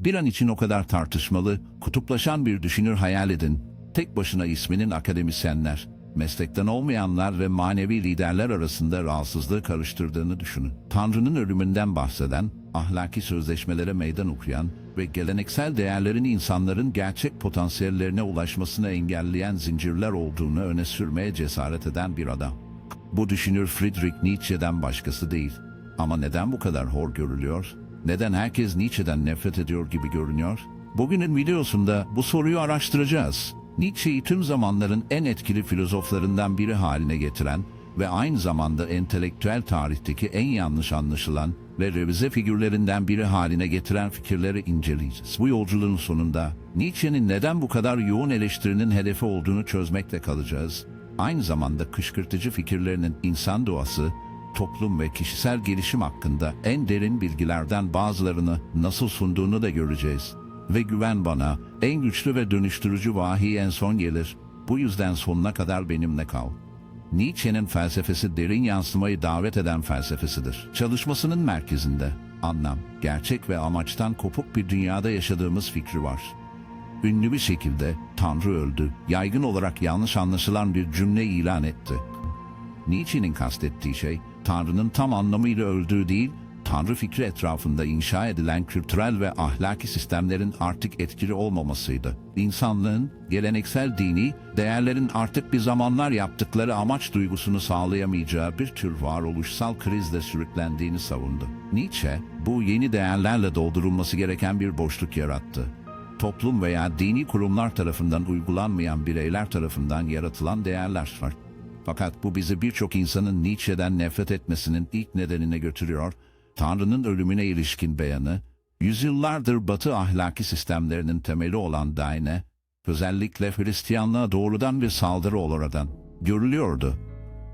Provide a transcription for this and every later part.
Bir an için o kadar tartışmalı, kutuplaşan bir düşünür hayal edin. Tek başına isminin akademisyenler, meslekten olmayanlar ve manevi liderler arasında rahatsızlığı karıştırdığını düşünün. Tanrı'nın ölümünden bahseden, ahlaki sözleşmelere meydan okuyan ve geleneksel değerlerin insanların gerçek potansiyellerine ulaşmasını engelleyen zincirler olduğunu öne sürmeye cesaret eden bir adam. Bu düşünür Friedrich Nietzsche'den başkası değil. Ama neden bu kadar hor görülüyor? Neden herkes Nietzsche'den nefret ediyor gibi görünüyor? Bugünün videosunda bu soruyu araştıracağız. Nietzsche'yi tüm zamanların en etkili filozoflarından biri haline getiren ve aynı zamanda entelektüel tarihteki en yanlış anlaşılan ve revize figürlerinden biri haline getiren fikirleri inceleyeceğiz. Bu yolculuğun sonunda Nietzsche'nin neden bu kadar yoğun eleştirinin hedefi olduğunu çözmekte kalacağız. Aynı zamanda kışkırtıcı fikirlerinin insan doğası, toplum ve kişisel gelişim hakkında en derin bilgilerden bazılarını nasıl sunduğunu da göreceğiz. Ve güven bana, en güçlü ve dönüştürücü vahiy en son gelir. Bu yüzden sonuna kadar benimle kal. Nietzsche'nin felsefesi derin yansımayı davet eden felsefesidir. Çalışmasının merkezinde anlam, gerçek ve amaçtan kopuk bir dünyada yaşadığımız fikri var. Ünlü bir şekilde Tanrı öldü, yaygın olarak yanlış anlaşılan bir cümle ilan etti. Nietzsche'nin kastettiği şey, Tanrı'nın tam anlamıyla öldüğü değil, Tanrı fikri etrafında inşa edilen kültürel ve ahlaki sistemlerin artık etkili olmamasıydı. İnsanlığın, geleneksel dini, değerlerin artık bir zamanlar yaptıkları amaç duygusunu sağlayamayacağı bir tür varoluşsal krizle sürüklendiğini savundu. Nietzsche, bu yeni değerlerle doldurulması gereken bir boşluk yarattı toplum veya dini kurumlar tarafından uygulanmayan bireyler tarafından yaratılan değerler var. Fakat bu bizi birçok insanın Nietzsche'den nefret etmesinin ilk nedenine götürüyor. Tanrı'nın ölümüne ilişkin beyanı, yüzyıllardır Batı ahlaki sistemlerinin temeli olan dine, özellikle Hristiyanlığa doğrudan bir saldırı olaraktan görülüyordu.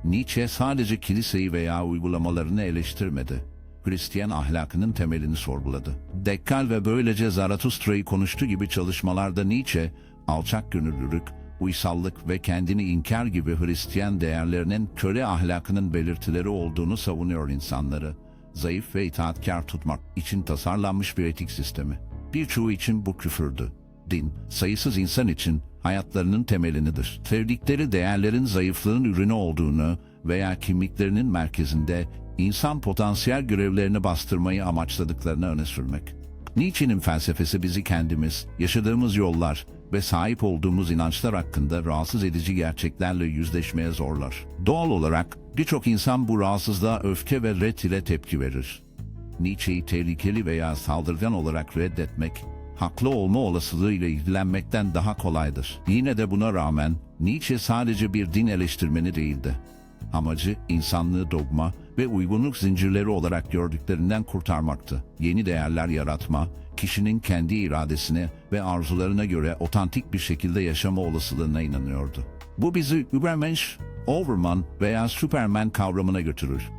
Nietzsche sadece kiliseyi veya uygulamalarını eleştirmedi. Hristiyan ahlakının temelini sorguladı. Dekkal ve böylece Zaratustra'yı konuştu gibi çalışmalarda Nietzsche, alçak gönüllülük, uysallık ve kendini inkar gibi Hristiyan değerlerinin köle ahlakının belirtileri olduğunu savunuyor insanları. Zayıf ve itaatkar tutmak için tasarlanmış bir etik sistemi. Birçoğu için bu küfürdü. Din, sayısız insan için hayatlarının temelinidir. Sevdikleri değerlerin zayıflığın ürünü olduğunu veya kimliklerinin merkezinde insan potansiyel görevlerini bastırmayı amaçladıklarını öne sürmek. Nietzsche'nin felsefesi bizi kendimiz, yaşadığımız yollar ve sahip olduğumuz inançlar hakkında rahatsız edici gerçeklerle yüzleşmeye zorlar. Doğal olarak birçok insan bu rahatsızlığa öfke ve ret ile tepki verir. Nietzsche'yi tehlikeli veya saldırgan olarak reddetmek, haklı olma olasılığıyla ilgilenmekten daha kolaydır. Yine de buna rağmen Nietzsche sadece bir din eleştirmeni değildi. Amacı insanlığı dogma ve uygunluk zincirleri olarak gördüklerinden kurtarmaktı. Yeni değerler yaratma, kişinin kendi iradesine ve arzularına göre otantik bir şekilde yaşama olasılığına inanıyordu. Bu bizi Übermensch, Overman veya Superman kavramına götürür.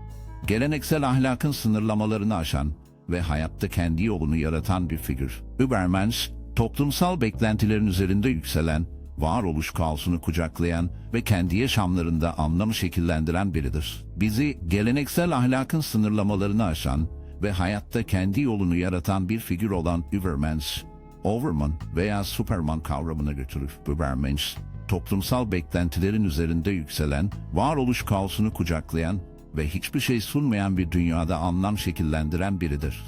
Geleneksel ahlakın sınırlamalarını aşan ve hayatta kendi yolunu yaratan bir figür. Übermensch, toplumsal beklentilerin üzerinde yükselen, varoluş kaosunu kucaklayan ve kendi yaşamlarında anlamı şekillendiren biridir. Bizi geleneksel ahlakın sınırlamalarını aşan ve hayatta kendi yolunu yaratan bir figür olan Übermensch, Overman veya Superman kavramına götürür. Übermensch, toplumsal beklentilerin üzerinde yükselen, varoluş kaosunu kucaklayan ve hiçbir şey sunmayan bir dünyada anlam şekillendiren biridir.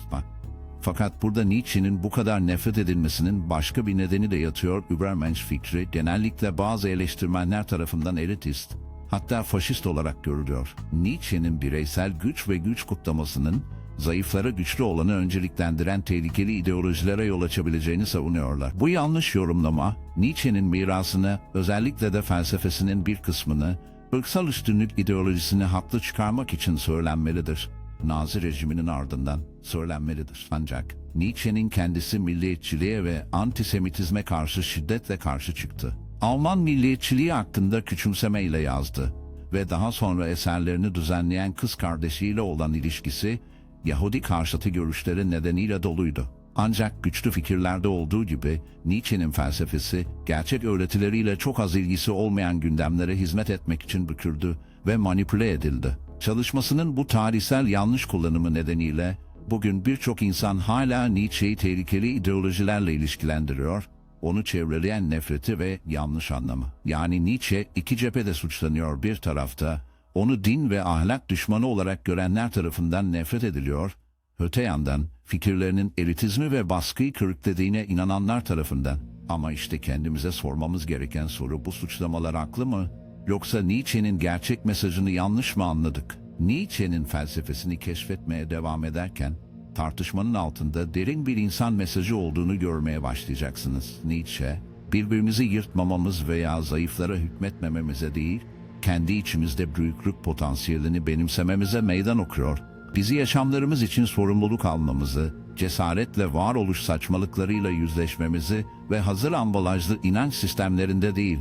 Fakat burada Nietzsche'nin bu kadar nefret edilmesinin başka bir nedeni de yatıyor. Übermensch fikri genellikle bazı eleştirmenler tarafından elitist, hatta faşist olarak görülüyor. Nietzsche'nin bireysel güç ve güç kutlamasının zayıflara güçlü olanı önceliklendiren tehlikeli ideolojilere yol açabileceğini savunuyorlar. Bu yanlış yorumlama, Nietzsche'nin mirasını, özellikle de felsefesinin bir kısmını, ırksal üstünlük ideolojisini haklı çıkarmak için söylenmelidir. Nazi rejiminin ardından söylenmelidir. Ancak Nietzsche'nin kendisi milliyetçiliğe ve antisemitizme karşı şiddetle karşı çıktı. Alman milliyetçiliği hakkında küçümsemeyle yazdı ve daha sonra eserlerini düzenleyen kız kardeşiyle olan ilişkisi Yahudi karşıtı görüşleri nedeniyle doluydu. Ancak güçlü fikirlerde olduğu gibi Nietzsche'nin felsefesi gerçek öğretileriyle çok az ilgisi olmayan gündemlere hizmet etmek için büküldü ve manipüle edildi. Çalışmasının bu tarihsel yanlış kullanımı nedeniyle Bugün birçok insan hala Nietzsche'yi tehlikeli ideolojilerle ilişkilendiriyor, onu çevreleyen nefreti ve yanlış anlamı. Yani Nietzsche iki cephede suçlanıyor bir tarafta, onu din ve ahlak düşmanı olarak görenler tarafından nefret ediliyor, öte yandan fikirlerinin elitizmi ve baskıyı körüklediğine inananlar tarafından. Ama işte kendimize sormamız gereken soru bu suçlamalar haklı mı? Yoksa Nietzsche'nin gerçek mesajını yanlış mı anladık? Nietzsche'nin felsefesini keşfetmeye devam ederken tartışmanın altında derin bir insan mesajı olduğunu görmeye başlayacaksınız. Nietzsche, birbirimizi yırtmamamız veya zayıflara hükmetmememize değil, kendi içimizde büyüklük potansiyelini benimsememize meydan okuyor. Bizi yaşamlarımız için sorumluluk almamızı, cesaretle varoluş saçmalıklarıyla yüzleşmemizi ve hazır ambalajlı inanç sistemlerinde değil,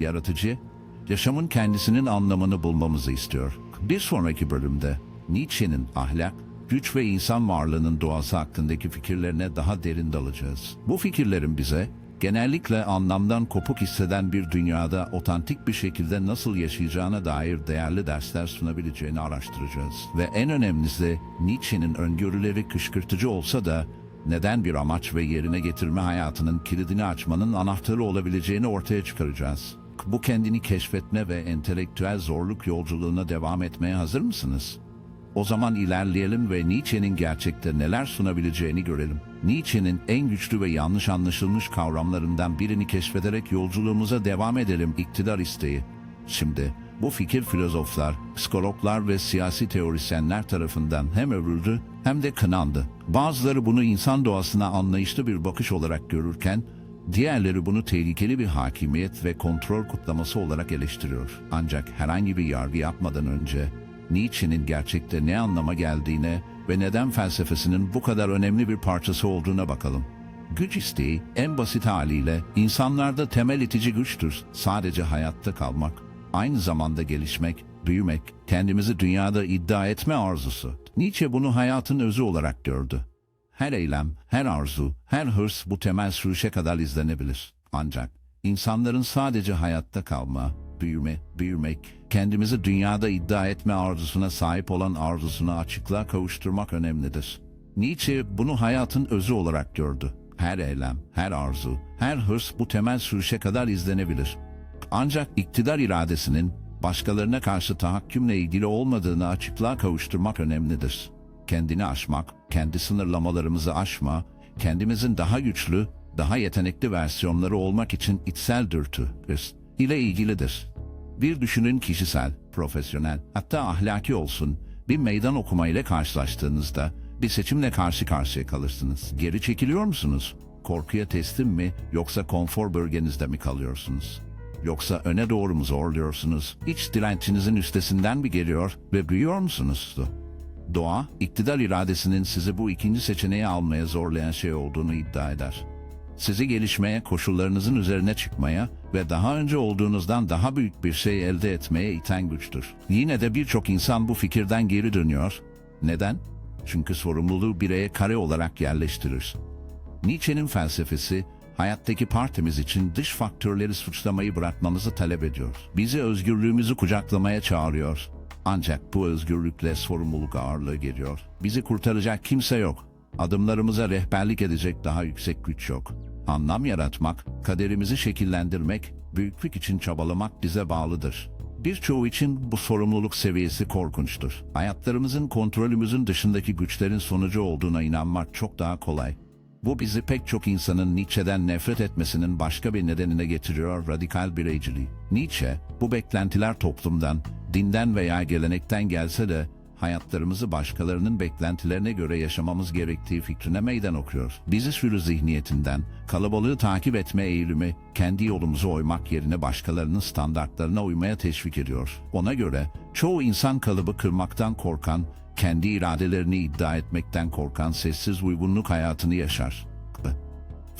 yaratıcı, yaşamın kendisinin anlamını bulmamızı istiyor. Bir sonraki bölümde Nietzsche'nin ahlak, güç ve insan varlığının doğası hakkındaki fikirlerine daha derin dalacağız. Bu fikirlerin bize genellikle anlamdan kopuk hisseden bir dünyada otantik bir şekilde nasıl yaşayacağına dair değerli dersler sunabileceğini araştıracağız. Ve en önemlisi Nietzsche'nin öngörüleri kışkırtıcı olsa da neden bir amaç ve yerine getirme hayatının kilidini açmanın anahtarı olabileceğini ortaya çıkaracağız. Bu kendini keşfetme ve entelektüel zorluk yolculuğuna devam etmeye hazır mısınız? O zaman ilerleyelim ve Nietzsche'nin gerçekte neler sunabileceğini görelim. Nietzsche'nin en güçlü ve yanlış anlaşılmış kavramlarından birini keşfederek yolculuğumuza devam edelim iktidar isteği. Şimdi bu fikir filozoflar, psikologlar ve siyasi teorisyenler tarafından hem övüldü hem de kınandı. Bazıları bunu insan doğasına anlayışlı bir bakış olarak görürken, diğerleri bunu tehlikeli bir hakimiyet ve kontrol kutlaması olarak eleştiriyor. Ancak herhangi bir yargı yapmadan önce Nietzsche'nin gerçekte ne anlama geldiğine ve neden felsefesinin bu kadar önemli bir parçası olduğuna bakalım. Güç isteği en basit haliyle insanlarda temel itici güçtür. Sadece hayatta kalmak, aynı zamanda gelişmek, büyümek, kendimizi dünyada iddia etme arzusu. Nietzsche bunu hayatın özü olarak gördü. Her eylem, her arzu, her hırs bu temel sürüşe kadar izlenebilir. Ancak insanların sadece hayatta kalma, büyüme, büyümek, kendimizi dünyada iddia etme arzusuna sahip olan arzusuna açıklığa kavuşturmak önemlidir. Nietzsche bunu hayatın özü olarak gördü. Her eylem, her arzu, her hırs bu temel sürüşe kadar izlenebilir. Ancak iktidar iradesinin başkalarına karşı tahakkümle ilgili olmadığını açıklığa kavuşturmak önemlidir. Kendini aşmak, kendi sınırlamalarımızı aşma, kendimizin daha güçlü, daha yetenekli versiyonları olmak için içsel dürtü ile ilgilidir. Bir düşünün kişisel, profesyonel, hatta ahlaki olsun, bir meydan okuma ile karşılaştığınızda bir seçimle karşı karşıya kalırsınız. Geri çekiliyor musunuz? Korkuya teslim mi yoksa konfor bölgenizde mi kalıyorsunuz? Yoksa öne doğru mu zorluyorsunuz? İç direncinizin üstesinden mi geliyor ve büyüyor musunuz? Doğa, iktidar iradesinin sizi bu ikinci seçeneği almaya zorlayan şey olduğunu iddia eder. Sizi gelişmeye, koşullarınızın üzerine çıkmaya ve daha önce olduğunuzdan daha büyük bir şey elde etmeye iten güçtür. Yine de birçok insan bu fikirden geri dönüyor. Neden? Çünkü sorumluluğu bireye kare olarak yerleştirir. Nietzsche'nin felsefesi, hayattaki partimiz için dış faktörleri suçlamayı bırakmamızı talep ediyor. Bizi özgürlüğümüzü kucaklamaya çağırıyor. Ancak bu özgürlükle sorumluluk ağırlığı geliyor. Bizi kurtaracak kimse yok. Adımlarımıza rehberlik edecek daha yüksek güç yok. Anlam yaratmak, kaderimizi şekillendirmek, büyüklük için çabalamak bize bağlıdır. Birçoğu için bu sorumluluk seviyesi korkunçtur. Hayatlarımızın kontrolümüzün dışındaki güçlerin sonucu olduğuna inanmak çok daha kolay. Bu bizi pek çok insanın Nietzsche'den nefret etmesinin başka bir nedenine getiriyor radikal bireyciliği. Nietzsche, bu beklentiler toplumdan, dinden veya gelenekten gelse de hayatlarımızı başkalarının beklentilerine göre yaşamamız gerektiği fikrine meydan okuyor. Bizi sürü zihniyetinden, kalabalığı takip etme eğilimi, kendi yolumuzu oymak yerine başkalarının standartlarına uymaya teşvik ediyor. Ona göre çoğu insan kalıbı kırmaktan korkan, kendi iradelerini iddia etmekten korkan sessiz uygunluk hayatını yaşar.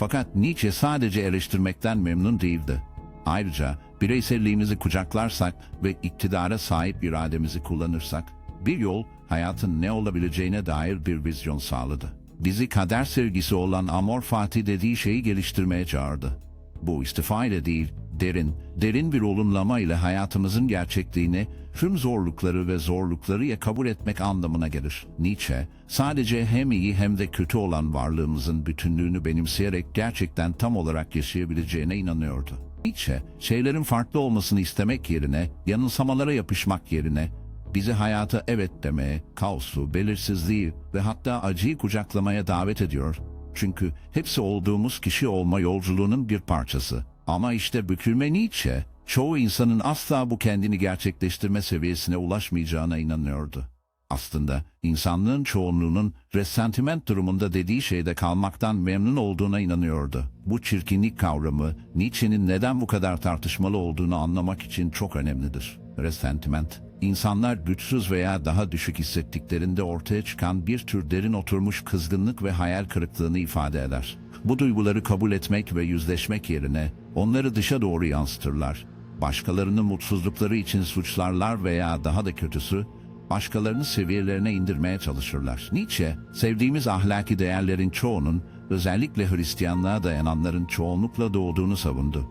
Fakat Nietzsche sadece eleştirmekten memnun değildi. Ayrıca bireyselliğimizi kucaklarsak ve iktidara sahip irademizi kullanırsak, bir yol hayatın ne olabileceğine dair bir vizyon sağladı. Bizi kader sevgisi olan Amor Fatih dediği şeyi geliştirmeye çağırdı. Bu istifa ile değil, Derin, derin bir olumlama ile hayatımızın gerçekliğini, tüm zorlukları ve zorlukları ya kabul etmek anlamına gelir. Nietzsche, sadece hem iyi hem de kötü olan varlığımızın bütünlüğünü benimseyerek gerçekten tam olarak yaşayabileceğine inanıyordu. Nietzsche, şeylerin farklı olmasını istemek yerine, yanılsamalara yapışmak yerine, bizi hayata evet demeye, kaosu, belirsizliği ve hatta acıyı kucaklamaya davet ediyor. Çünkü hepsi olduğumuz kişi olma yolculuğunun bir parçası. Ama işte bükülme Nietzsche, çoğu insanın asla bu kendini gerçekleştirme seviyesine ulaşmayacağına inanıyordu. Aslında insanlığın çoğunluğunun resentiment durumunda dediği şeyde kalmaktan memnun olduğuna inanıyordu. Bu çirkinlik kavramı Nietzsche'nin neden bu kadar tartışmalı olduğunu anlamak için çok önemlidir. Resentiment, insanlar güçsüz veya daha düşük hissettiklerinde ortaya çıkan bir tür derin oturmuş kızgınlık ve hayal kırıklığını ifade eder. Bu duyguları kabul etmek ve yüzleşmek yerine onları dışa doğru yansıtırlar. Başkalarını mutsuzlukları için suçlarlar veya daha da kötüsü başkalarını seviyelerine indirmeye çalışırlar. Nietzsche, sevdiğimiz ahlaki değerlerin çoğunun, özellikle Hristiyanlığa dayananların çoğunlukla doğduğunu savundu.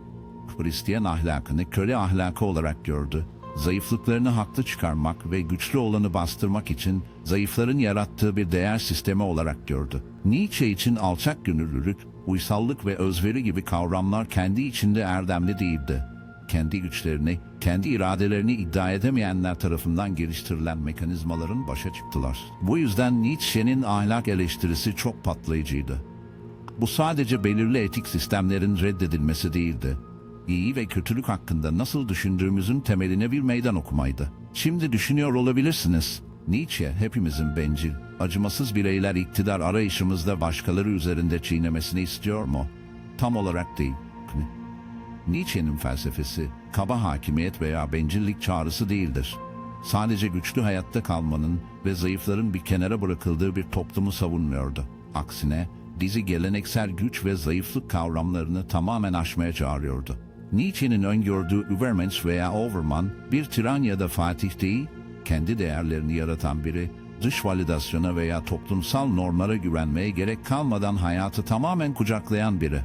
Hristiyan ahlakını köle ahlakı olarak gördü. Zayıflıklarını haklı çıkarmak ve güçlü olanı bastırmak için zayıfların yarattığı bir değer sistemi olarak gördü. Nietzsche için alçak gönüllülük, uysallık ve özveri gibi kavramlar kendi içinde erdemli değildi kendi güçlerini, kendi iradelerini iddia edemeyenler tarafından geliştirilen mekanizmaların başa çıktılar. Bu yüzden Nietzsche'nin ahlak eleştirisi çok patlayıcıydı. Bu sadece belirli etik sistemlerin reddedilmesi değildi. İyi ve kötülük hakkında nasıl düşündüğümüzün temeline bir meydan okumaydı. Şimdi düşünüyor olabilirsiniz. Nietzsche hepimizin bencil, acımasız bireyler iktidar arayışımızda başkaları üzerinde çiğnemesini istiyor mu? Tam olarak değil. Nietzsche'nin felsefesi, kaba hakimiyet veya bencillik çağrısı değildir. Sadece güçlü hayatta kalmanın ve zayıfların bir kenara bırakıldığı bir toplumu savunmuyordu. Aksine, bizi geleneksel güç ve zayıflık kavramlarını tamamen aşmaya çağırıyordu. Nietzsche'nin öngördüğü Übermensch veya Overman, bir tiran ya da fatih değil, kendi değerlerini yaratan biri, dış validasyona veya toplumsal normlara güvenmeye gerek kalmadan hayatı tamamen kucaklayan biri.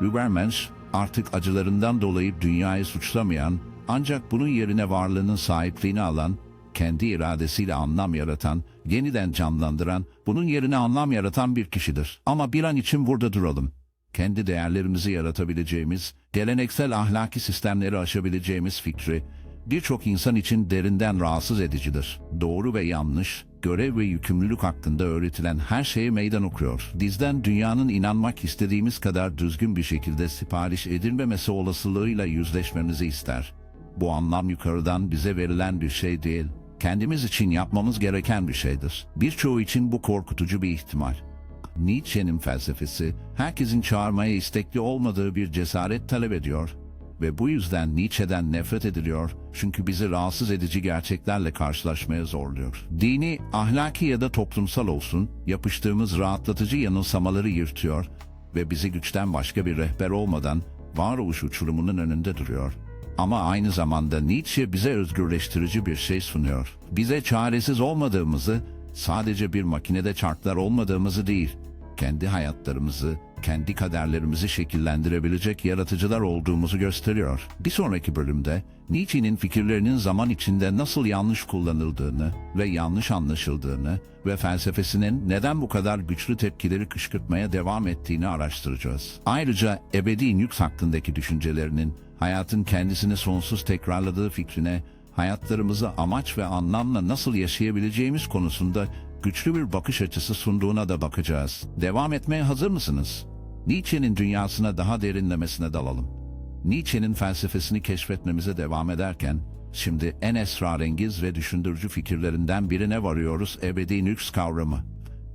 Übermensch, artık acılarından dolayı dünyayı suçlamayan, ancak bunun yerine varlığının sahipliğini alan, kendi iradesiyle anlam yaratan, yeniden canlandıran, bunun yerine anlam yaratan bir kişidir. Ama bir an için burada duralım. Kendi değerlerimizi yaratabileceğimiz, geleneksel ahlaki sistemleri aşabileceğimiz fikri, birçok insan için derinden rahatsız edicidir. Doğru ve yanlış, görev ve yükümlülük hakkında öğretilen her şeye meydan okuyor. Dizden dünyanın inanmak istediğimiz kadar düzgün bir şekilde sipariş edilmemesi olasılığıyla yüzleşmemizi ister. Bu anlam yukarıdan bize verilen bir şey değil, kendimiz için yapmamız gereken bir şeydir. Birçoğu için bu korkutucu bir ihtimal. Nietzsche'nin felsefesi, herkesin çağırmaya istekli olmadığı bir cesaret talep ediyor ve bu yüzden Nietzsche'den nefret ediliyor çünkü bizi rahatsız edici gerçeklerle karşılaşmaya zorluyor. Dini, ahlaki ya da toplumsal olsun, yapıştığımız rahatlatıcı yanılsamaları yırtıyor ve bizi güçten başka bir rehber olmadan varoluş uçurumunun önünde duruyor. Ama aynı zamanda Nietzsche bize özgürleştirici bir şey sunuyor. Bize çaresiz olmadığımızı, sadece bir makinede çarklar olmadığımızı değil, kendi hayatlarımızı, kendi kaderlerimizi şekillendirebilecek yaratıcılar olduğumuzu gösteriyor. Bir sonraki bölümde Nietzsche'nin fikirlerinin zaman içinde nasıl yanlış kullanıldığını ve yanlış anlaşıldığını ve felsefesinin neden bu kadar güçlü tepkileri kışkırtmaya devam ettiğini araştıracağız. Ayrıca ebedi nüks hakkındaki düşüncelerinin hayatın kendisini sonsuz tekrarladığı fikrine hayatlarımızı amaç ve anlamla nasıl yaşayabileceğimiz konusunda güçlü bir bakış açısı sunduğuna da bakacağız. Devam etmeye hazır mısınız? Nietzsche'nin dünyasına daha derinlemesine dalalım. Nietzsche'nin felsefesini keşfetmemize devam ederken, şimdi en esrarengiz ve düşündürücü fikirlerinden birine varıyoruz ebedi nüks kavramı.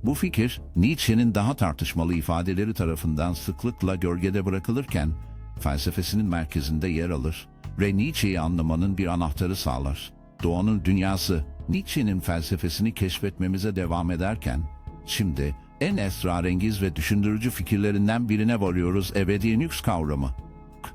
Bu fikir, Nietzsche'nin daha tartışmalı ifadeleri tarafından sıklıkla gölgede bırakılırken, felsefesinin merkezinde yer alır ve Nietzsche'yi anlamanın bir anahtarı sağlar. Doğanın dünyası, Nietzsche'nin felsefesini keşfetmemize devam ederken, şimdi en esrarengiz ve düşündürücü fikirlerinden birine varıyoruz ebedi nüks kavramı.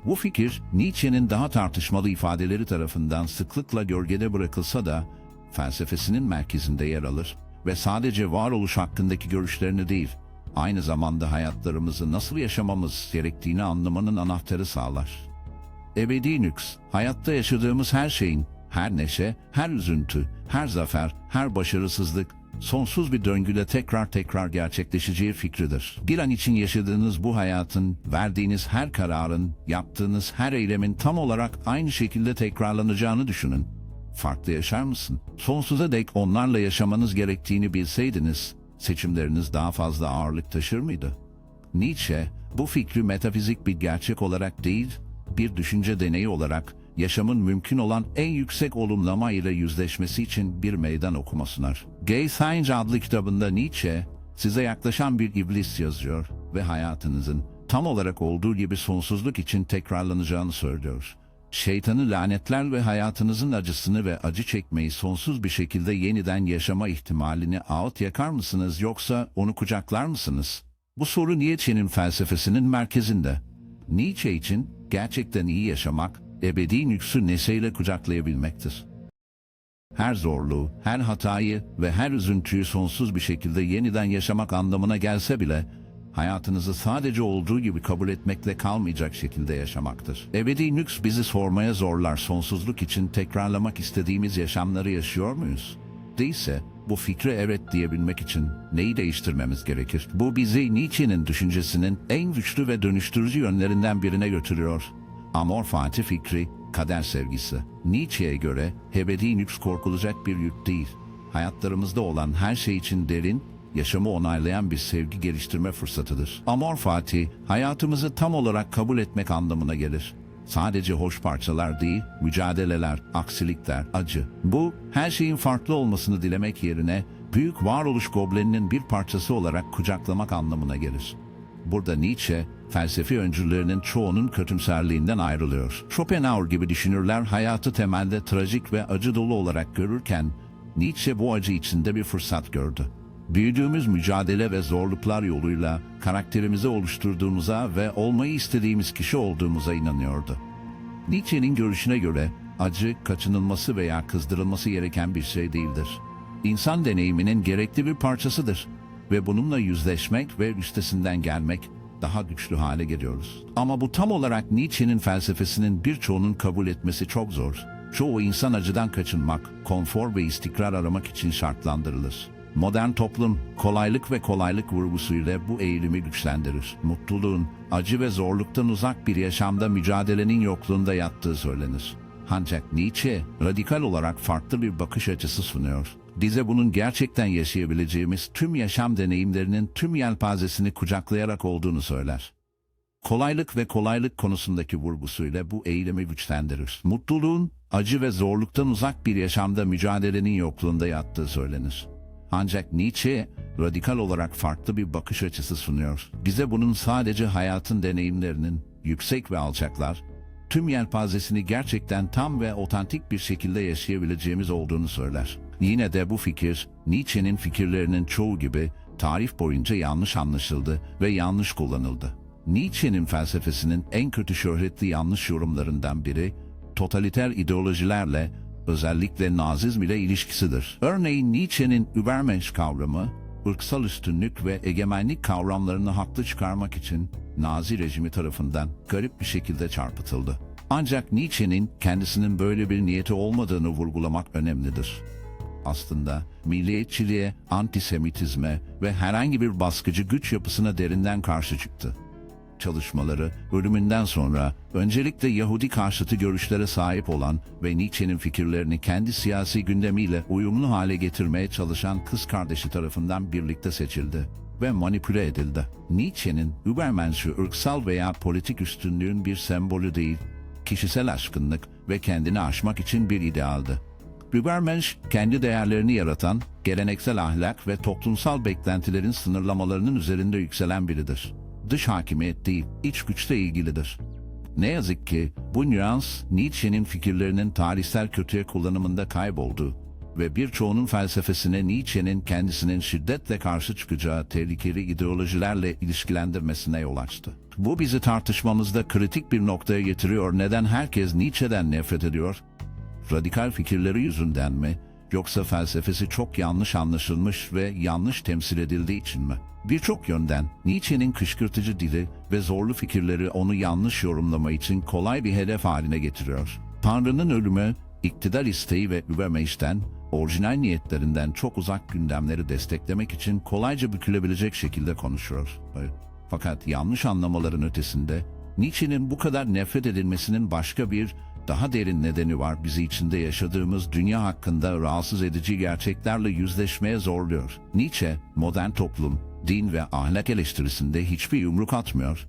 Bu fikir, Nietzsche'nin daha tartışmalı ifadeleri tarafından sıklıkla gölgede bırakılsa da, felsefesinin merkezinde yer alır ve sadece varoluş hakkındaki görüşlerini değil, aynı zamanda hayatlarımızı nasıl yaşamamız gerektiğini anlamanın anahtarı sağlar. ebedi nüks, hayatta yaşadığımız her şeyin, her neşe, her üzüntü, her zafer, her başarısızlık, sonsuz bir döngüde tekrar tekrar gerçekleşeceği fikridir. Bir an için yaşadığınız bu hayatın, verdiğiniz her kararın, yaptığınız her eylemin tam olarak aynı şekilde tekrarlanacağını düşünün. Farklı yaşar mısın? Sonsuza dek onlarla yaşamanız gerektiğini bilseydiniz, seçimleriniz daha fazla ağırlık taşır mıydı? Nietzsche, bu fikri metafizik bir gerçek olarak değil, bir düşünce deneyi olarak yaşamın mümkün olan en yüksek olumlama ile yüzleşmesi için bir meydan okuma sunar. Gay Science adlı kitabında Nietzsche, size yaklaşan bir iblis yazıyor ve hayatınızın tam olarak olduğu gibi sonsuzluk için tekrarlanacağını söylüyor. Şeytanı lanetler ve hayatınızın acısını ve acı çekmeyi sonsuz bir şekilde yeniden yaşama ihtimalini ağıt yakar mısınız yoksa onu kucaklar mısınız? Bu soru Nietzsche'nin felsefesinin merkezinde. Nietzsche için gerçekten iyi yaşamak, ebedi nüksü neşeyle kucaklayabilmektir. Her zorluğu, her hatayı ve her üzüntüyü sonsuz bir şekilde yeniden yaşamak anlamına gelse bile, hayatınızı sadece olduğu gibi kabul etmekle kalmayacak şekilde yaşamaktır. Ebedi nüks bizi sormaya zorlar sonsuzluk için tekrarlamak istediğimiz yaşamları yaşıyor muyuz? Değilse, bu fikre evet diyebilmek için neyi değiştirmemiz gerekir? Bu bizi Nietzsche'nin düşüncesinin en güçlü ve dönüştürücü yönlerinden birine götürüyor. Amor fati fikri, kader sevgisi. Nietzsche'ye göre ebedi nüks korkulacak bir yük değil. Hayatlarımızda olan her şey için derin, yaşamı onaylayan bir sevgi geliştirme fırsatıdır. Amor fati, hayatımızı tam olarak kabul etmek anlamına gelir. Sadece hoş parçalar değil, mücadeleler, aksilikler, acı. Bu, her şeyin farklı olmasını dilemek yerine büyük varoluş gobleninin bir parçası olarak kucaklamak anlamına gelir. Burada Nietzsche, felsefi öncülerinin çoğunun kötümserliğinden ayrılıyor. Schopenhauer gibi düşünürler hayatı temelde trajik ve acı dolu olarak görürken, Nietzsche bu acı içinde bir fırsat gördü. Büyüdüğümüz mücadele ve zorluklar yoluyla karakterimizi oluşturduğumuza ve olmayı istediğimiz kişi olduğumuza inanıyordu. Nietzsche'nin görüşüne göre acı kaçınılması veya kızdırılması gereken bir şey değildir. İnsan deneyiminin gerekli bir parçasıdır ve bununla yüzleşmek ve üstesinden gelmek daha güçlü hale geliyoruz. Ama bu tam olarak Nietzsche'nin felsefesinin birçoğunun kabul etmesi çok zor. Çoğu insan acıdan kaçınmak, konfor ve istikrar aramak için şartlandırılır. Modern toplum kolaylık ve kolaylık vurgusuyla bu eğilimi güçlendirir. Mutluluğun, acı ve zorluktan uzak bir yaşamda mücadelenin yokluğunda yattığı söylenir. Ancak Nietzsche radikal olarak farklı bir bakış açısı sunuyor. Bize bunun gerçekten yaşayabileceğimiz tüm yaşam deneyimlerinin tüm yelpazesini kucaklayarak olduğunu söyler. Kolaylık ve kolaylık konusundaki vurgusuyla bu eylemi güçlendirir. Mutluluğun, acı ve zorluktan uzak bir yaşamda mücadelenin yokluğunda yattığı söylenir. Ancak Nietzsche radikal olarak farklı bir bakış açısı sunuyor. Bize bunun sadece hayatın deneyimlerinin yüksek ve alçaklar, tüm yelpazesini gerçekten tam ve otantik bir şekilde yaşayabileceğimiz olduğunu söyler. Yine de bu fikir, Nietzsche'nin fikirlerinin çoğu gibi tarih boyunca yanlış anlaşıldı ve yanlış kullanıldı. Nietzsche'nin felsefesinin en kötü şöhretli yanlış yorumlarından biri, totaliter ideolojilerle, özellikle Nazizm ile ilişkisidir. Örneğin Nietzsche'nin Übermensch kavramı, ırksal üstünlük ve egemenlik kavramlarını haklı çıkarmak için Nazi rejimi tarafından garip bir şekilde çarpıtıldı. Ancak Nietzsche'nin kendisinin böyle bir niyeti olmadığını vurgulamak önemlidir. Aslında milliyetçiliğe, antisemitizme ve herhangi bir baskıcı güç yapısına derinden karşı çıktı çalışmaları ölümünden sonra öncelikle Yahudi karşıtı görüşlere sahip olan ve Nietzsche'nin fikirlerini kendi siyasi gündemiyle uyumlu hale getirmeye çalışan kız kardeşi tarafından birlikte seçildi ve manipüle edildi. Nietzsche'nin Übermensch'ü ırksal veya politik üstünlüğün bir sembolü değil, kişisel aşkınlık ve kendini aşmak için bir idealdi. Übermensch, kendi değerlerini yaratan, geleneksel ahlak ve toplumsal beklentilerin sınırlamalarının üzerinde yükselen biridir dış hakimiyet değil, iç güçle ilgilidir. Ne yazık ki bu nüans Nietzsche'nin fikirlerinin tarihsel kötüye kullanımında kayboldu ve birçoğunun felsefesine Nietzsche'nin kendisinin şiddetle karşı çıkacağı tehlikeli ideolojilerle ilişkilendirmesine yol açtı. Bu bizi tartışmamızda kritik bir noktaya getiriyor. Neden herkes Nietzsche'den nefret ediyor? Radikal fikirleri yüzünden mi? Yoksa felsefesi çok yanlış anlaşılmış ve yanlış temsil edildiği için mi? Birçok yönden Nietzsche'nin kışkırtıcı dili ve zorlu fikirleri onu yanlış yorumlama için kolay bir hedef haline getiriyor. Tanrı'nın ölümü, iktidar isteği ve Übermensch'ten, orijinal niyetlerinden çok uzak gündemleri desteklemek için kolayca bükülebilecek şekilde konuşuyor. Fakat yanlış anlamaların ötesinde Nietzsche'nin bu kadar nefret edilmesinin başka bir, daha derin nedeni var bizi içinde yaşadığımız dünya hakkında rahatsız edici gerçeklerle yüzleşmeye zorluyor. Nietzsche, modern toplum, din ve ahlak eleştirisinde hiçbir yumruk atmıyor.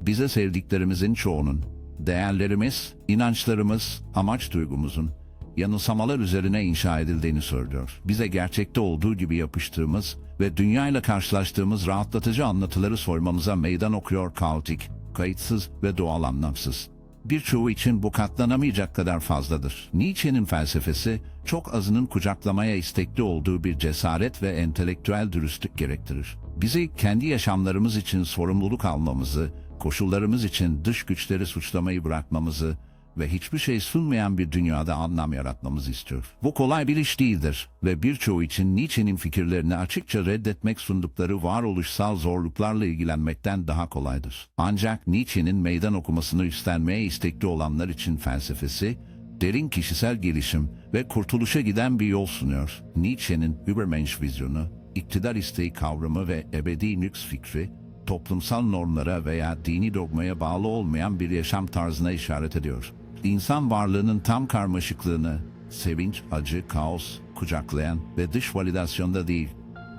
Bize sevdiklerimizin çoğunun, değerlerimiz, inançlarımız, amaç duygumuzun, yanılsamalar üzerine inşa edildiğini söylüyor. Bize gerçekte olduğu gibi yapıştığımız ve dünyayla karşılaştığımız rahatlatıcı anlatıları soymamıza meydan okuyor kaotik, kayıtsız ve doğal anlamsız. Birçoğu için bu katlanamayacak kadar fazladır. Nietzsche'nin felsefesi, çok azının kucaklamaya istekli olduğu bir cesaret ve entelektüel dürüstlük gerektirir. Bizi kendi yaşamlarımız için sorumluluk almamızı, koşullarımız için dış güçleri suçlamayı bırakmamızı ve hiçbir şey sunmayan bir dünyada anlam yaratmamızı istiyor. Bu kolay bir iş değildir ve birçoğu için Nietzsche'nin fikirlerini açıkça reddetmek sundukları varoluşsal zorluklarla ilgilenmekten daha kolaydır. Ancak Nietzsche'nin meydan okumasını üstlenmeye istekli olanlar için felsefesi, derin kişisel gelişim ve kurtuluşa giden bir yol sunuyor. Nietzsche'nin Übermensch vizyonu, iktidar isteği kavramı ve ebedi nüks fikri, toplumsal normlara veya dini dogmaya bağlı olmayan bir yaşam tarzına işaret ediyor. İnsan varlığının tam karmaşıklığını, sevinç, acı, kaos, kucaklayan ve dış validasyonda değil,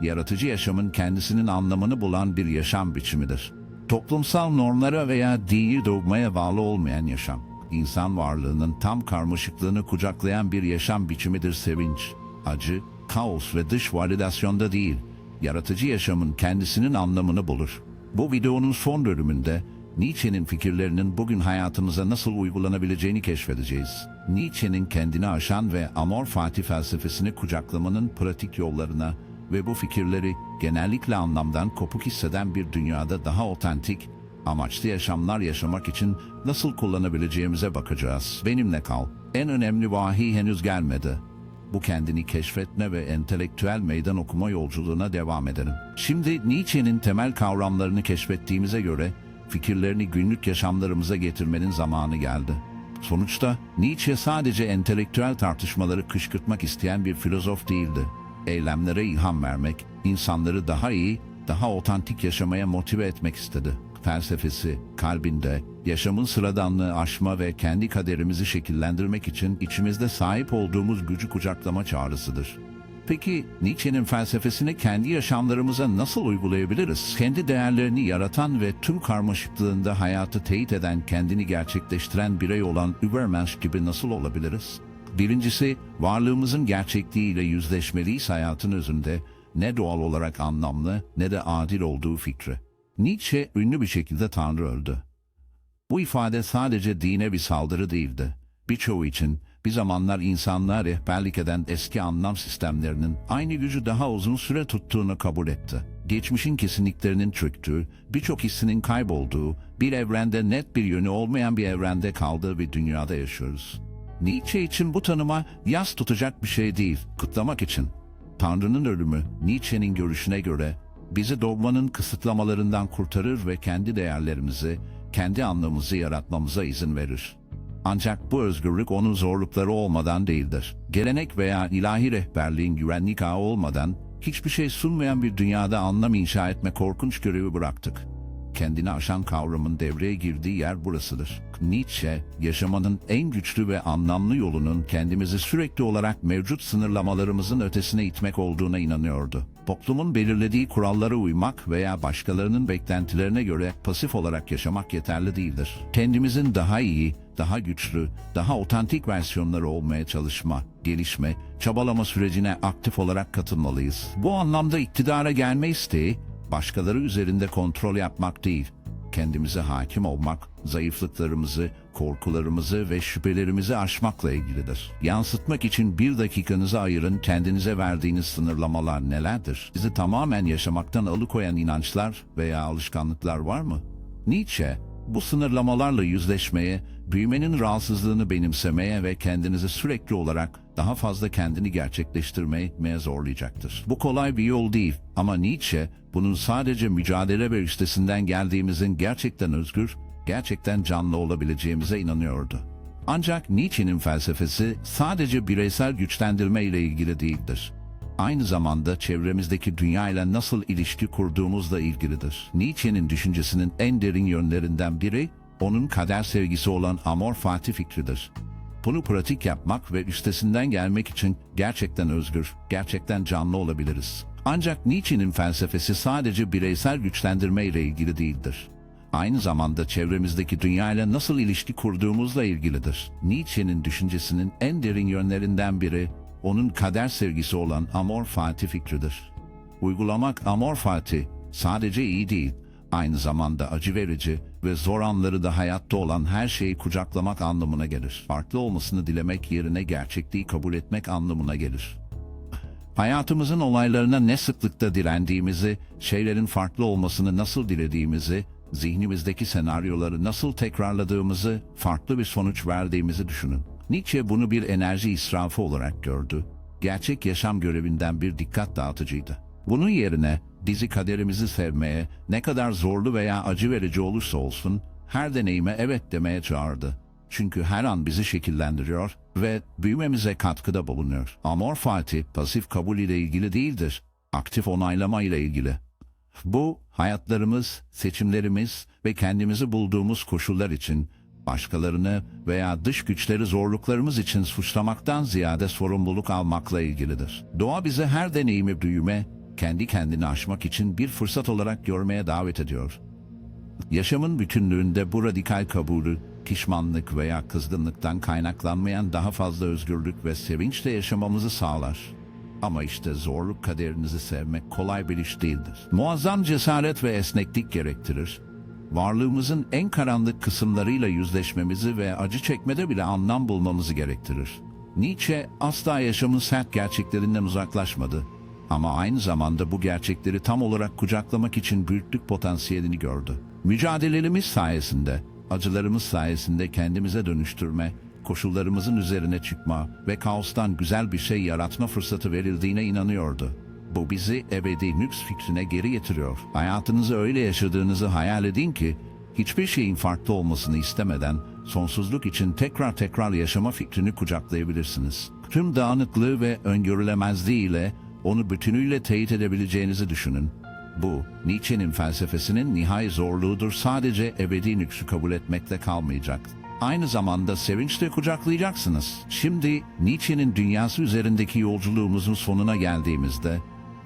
yaratıcı yaşamın kendisinin anlamını bulan bir yaşam biçimidir. Toplumsal normlara veya dini dogmaya bağlı olmayan yaşam, insan varlığının tam karmaşıklığını kucaklayan bir yaşam biçimidir sevinç, acı, kaos ve dış validasyonda değil, yaratıcı yaşamın kendisinin anlamını bulur. Bu videonun son bölümünde Nietzsche'nin fikirlerinin bugün hayatımıza nasıl uygulanabileceğini keşfedeceğiz. Nietzsche'nin kendini aşan ve amor fati felsefesini kucaklamanın pratik yollarına ve bu fikirleri genellikle anlamdan kopuk hisseden bir dünyada daha otantik, amaçlı yaşamlar yaşamak için nasıl kullanabileceğimize bakacağız. Benimle kal. En önemli vahiy henüz gelmedi bu kendini keşfetme ve entelektüel meydan okuma yolculuğuna devam edelim. Şimdi Nietzsche'nin temel kavramlarını keşfettiğimize göre fikirlerini günlük yaşamlarımıza getirmenin zamanı geldi. Sonuçta Nietzsche sadece entelektüel tartışmaları kışkırtmak isteyen bir filozof değildi. Eylemlere ilham vermek, insanları daha iyi, daha otantik yaşamaya motive etmek istedi felsefesi, kalbinde, yaşamın sıradanlığı aşma ve kendi kaderimizi şekillendirmek için içimizde sahip olduğumuz gücü kucaklama çağrısıdır. Peki Nietzsche'nin felsefesini kendi yaşamlarımıza nasıl uygulayabiliriz? Kendi değerlerini yaratan ve tüm karmaşıklığında hayatı teyit eden, kendini gerçekleştiren birey olan Übermensch gibi nasıl olabiliriz? Birincisi, varlığımızın gerçekliğiyle yüzleşmeliyiz hayatın özünde, ne doğal olarak anlamlı ne de adil olduğu fikri. Nietzsche ünlü bir şekilde Tanrı öldü. Bu ifade sadece dine bir saldırı değildi. Birçoğu için bir zamanlar insanlığa rehberlik eden eski anlam sistemlerinin aynı gücü daha uzun süre tuttuğunu kabul etti. Geçmişin kesinliklerinin çöktüğü, birçok hissinin kaybolduğu, bir evrende net bir yönü olmayan bir evrende kaldığı bir dünyada yaşıyoruz. Nietzsche için bu tanıma yas tutacak bir şey değil, kutlamak için. Tanrı'nın ölümü, Nietzsche'nin görüşüne göre bizi dogmanın kısıtlamalarından kurtarır ve kendi değerlerimizi, kendi anlamımızı yaratmamıza izin verir. Ancak bu özgürlük onun zorlukları olmadan değildir. Gelenek veya ilahi rehberliğin güvenlik ağı olmadan hiçbir şey sunmayan bir dünyada anlam inşa etme korkunç görevi bıraktık. Kendini aşan kavramın devreye girdiği yer burasıdır. Nietzsche, yaşamanın en güçlü ve anlamlı yolunun kendimizi sürekli olarak mevcut sınırlamalarımızın ötesine itmek olduğuna inanıyordu. Toplumun belirlediği kurallara uymak veya başkalarının beklentilerine göre pasif olarak yaşamak yeterli değildir. Kendimizin daha iyi, daha güçlü, daha otantik versiyonları olmaya çalışma, gelişme, çabalama sürecine aktif olarak katılmalıyız. Bu anlamda iktidara gelme isteği, başkaları üzerinde kontrol yapmak değil, kendimize hakim olmak, zayıflıklarımızı, korkularımızı ve şüphelerimizi aşmakla ilgilidir. Yansıtmak için bir dakikanızı ayırın kendinize verdiğiniz sınırlamalar nelerdir? Sizi tamamen yaşamaktan alıkoyan inançlar veya alışkanlıklar var mı? Nietzsche, Bu sınırlamalarla yüzleşmeye, büyümenin rahatsızlığını benimsemeye ve kendinizi sürekli olarak daha fazla kendini gerçekleştirmeye zorlayacaktır. Bu kolay bir yol değil ama Nietzsche bunun sadece mücadele ve üstesinden geldiğimizin gerçekten özgür, gerçekten canlı olabileceğimize inanıyordu. Ancak Nietzsche'nin felsefesi sadece bireysel güçlendirme ile ilgili değildir. Aynı zamanda çevremizdeki dünya ile nasıl ilişki kurduğumuzla ilgilidir. Nietzsche'nin düşüncesinin en derin yönlerinden biri, onun kader sevgisi olan amor fati fikridir. Bunu pratik yapmak ve üstesinden gelmek için gerçekten özgür, gerçekten canlı olabiliriz. Ancak Nietzsche'nin felsefesi sadece bireysel güçlendirme ile ilgili değildir. Aynı zamanda çevremizdeki dünya ile nasıl ilişki kurduğumuzla ilgilidir. Nietzsche'nin düşüncesinin en derin yönlerinden biri, onun kader sevgisi olan amor fati fikridir. Uygulamak amor fati sadece iyi değil, aynı zamanda acı verici ve zor anları da hayatta olan her şeyi kucaklamak anlamına gelir. Farklı olmasını dilemek yerine gerçekliği kabul etmek anlamına gelir. Hayatımızın olaylarına ne sıklıkta direndiğimizi, şeylerin farklı olmasını nasıl dilediğimizi, zihnimizdeki senaryoları nasıl tekrarladığımızı, farklı bir sonuç verdiğimizi düşünün. Nietzsche bunu bir enerji israfı olarak gördü. Gerçek yaşam görevinden bir dikkat dağıtıcıydı. Bunun yerine dizi kaderimizi sevmeye, ne kadar zorlu veya acı verici olursa olsun, her deneyime evet demeye çağırdı. Çünkü her an bizi şekillendiriyor ve büyümemize katkıda bulunuyor. Amor fati, pasif kabul ile ilgili değildir, aktif onaylama ile ilgili. Bu, hayatlarımız, seçimlerimiz ve kendimizi bulduğumuz koşullar için başkalarını veya dış güçleri zorluklarımız için suçlamaktan ziyade sorumluluk almakla ilgilidir. Doğa bize her deneyimi büyüme, kendi kendini aşmak için bir fırsat olarak görmeye davet ediyor. Yaşamın bütünlüğünde bu radikal kabulü, pişmanlık veya kızgınlıktan kaynaklanmayan daha fazla özgürlük ve sevinçle yaşamamızı sağlar. Ama işte zorluk kaderinizi sevmek kolay bir iş değildir. Muazzam cesaret ve esneklik gerektirir. Varlığımızın en karanlık kısımlarıyla yüzleşmemizi ve acı çekmede bile anlam bulmamızı gerektirir. Nietzsche asla yaşamın sert gerçeklerinden uzaklaşmadı. Ama aynı zamanda bu gerçekleri tam olarak kucaklamak için büyüklük potansiyelini gördü. Mücadelelerimiz sayesinde, acılarımız sayesinde kendimize dönüştürme, koşullarımızın üzerine çıkma ve kaostan güzel bir şey yaratma fırsatı verildiğine inanıyordu. Bu bizi ebedi lüks fikrine geri getiriyor. Hayatınızı öyle yaşadığınızı hayal edin ki, hiçbir şeyin farklı olmasını istemeden, sonsuzluk için tekrar tekrar yaşama fikrini kucaklayabilirsiniz. Tüm dağınıklığı ve öngörülemezliği ile onu bütünüyle teyit edebileceğinizi düşünün. Bu, Nietzsche'nin felsefesinin nihai zorluğudur sadece ebedi lüksü kabul etmekle kalmayacak. Aynı zamanda sevinçle kucaklayacaksınız. Şimdi Nietzsche'nin dünyası üzerindeki yolculuğumuzun sonuna geldiğimizde,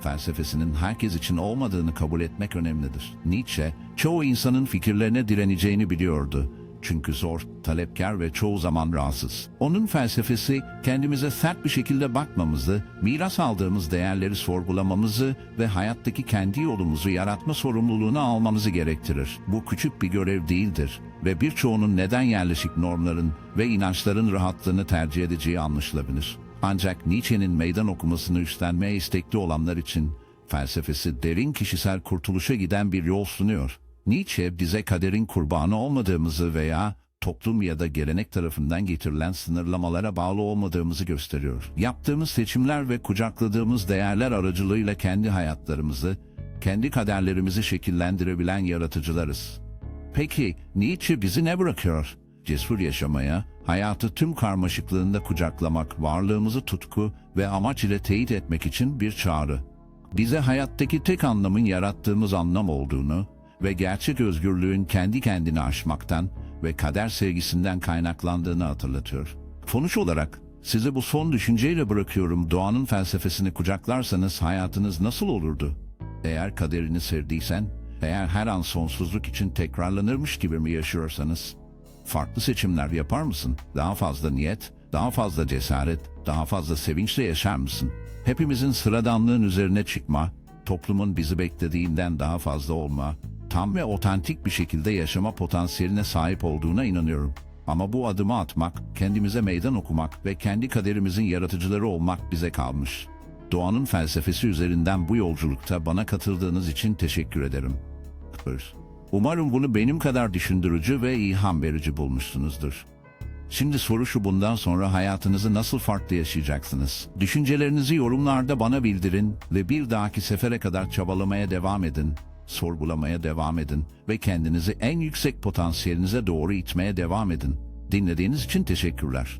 felsefesinin herkes için olmadığını kabul etmek önemlidir. Nietzsche, çoğu insanın fikirlerine direneceğini biliyordu. Çünkü zor, talepkar ve çoğu zaman rahatsız. Onun felsefesi kendimize sert bir şekilde bakmamızı, miras aldığımız değerleri sorgulamamızı ve hayattaki kendi yolumuzu yaratma sorumluluğunu almamızı gerektirir. Bu küçük bir görev değildir ve birçoğunun neden yerleşik normların ve inançların rahatlığını tercih edeceği anlaşılabilir. Ancak Nietzsche'nin meydan okumasını üstlenmeye istekli olanlar için felsefesi derin kişisel kurtuluşa giden bir yol sunuyor. Nietzsche bize kaderin kurbanı olmadığımızı veya toplum ya da gelenek tarafından getirilen sınırlamalara bağlı olmadığımızı gösteriyor. Yaptığımız seçimler ve kucakladığımız değerler aracılığıyla kendi hayatlarımızı, kendi kaderlerimizi şekillendirebilen yaratıcılarız. Peki Nietzsche bizi ne bırakıyor? Cesur yaşamaya, hayatı tüm karmaşıklığında kucaklamak, varlığımızı tutku ve amaç ile teyit etmek için bir çağrı. Bize hayattaki tek anlamın yarattığımız anlam olduğunu ve gerçek özgürlüğün kendi kendini aşmaktan ve kader sevgisinden kaynaklandığını hatırlatıyor. Sonuç olarak size bu son düşünceyle bırakıyorum doğanın felsefesini kucaklarsanız hayatınız nasıl olurdu? Eğer kaderini sevdiysen, eğer her an sonsuzluk için tekrarlanırmış gibi mi yaşıyorsanız, farklı seçimler yapar mısın? Daha fazla niyet, daha fazla cesaret, daha fazla sevinçle yaşar mısın? Hepimizin sıradanlığın üzerine çıkma, toplumun bizi beklediğinden daha fazla olma, tam ve otantik bir şekilde yaşama potansiyeline sahip olduğuna inanıyorum. Ama bu adımı atmak, kendimize meydan okumak ve kendi kaderimizin yaratıcıları olmak bize kalmış. Doğanın felsefesi üzerinden bu yolculukta bana katıldığınız için teşekkür ederim. Umarım bunu benim kadar düşündürücü ve ilham verici bulmuşsunuzdur. Şimdi soru şu bundan sonra hayatınızı nasıl farklı yaşayacaksınız? Düşüncelerinizi yorumlarda bana bildirin ve bir dahaki sefere kadar çabalamaya devam edin, sorgulamaya devam edin ve kendinizi en yüksek potansiyelinize doğru itmeye devam edin. Dinlediğiniz için teşekkürler.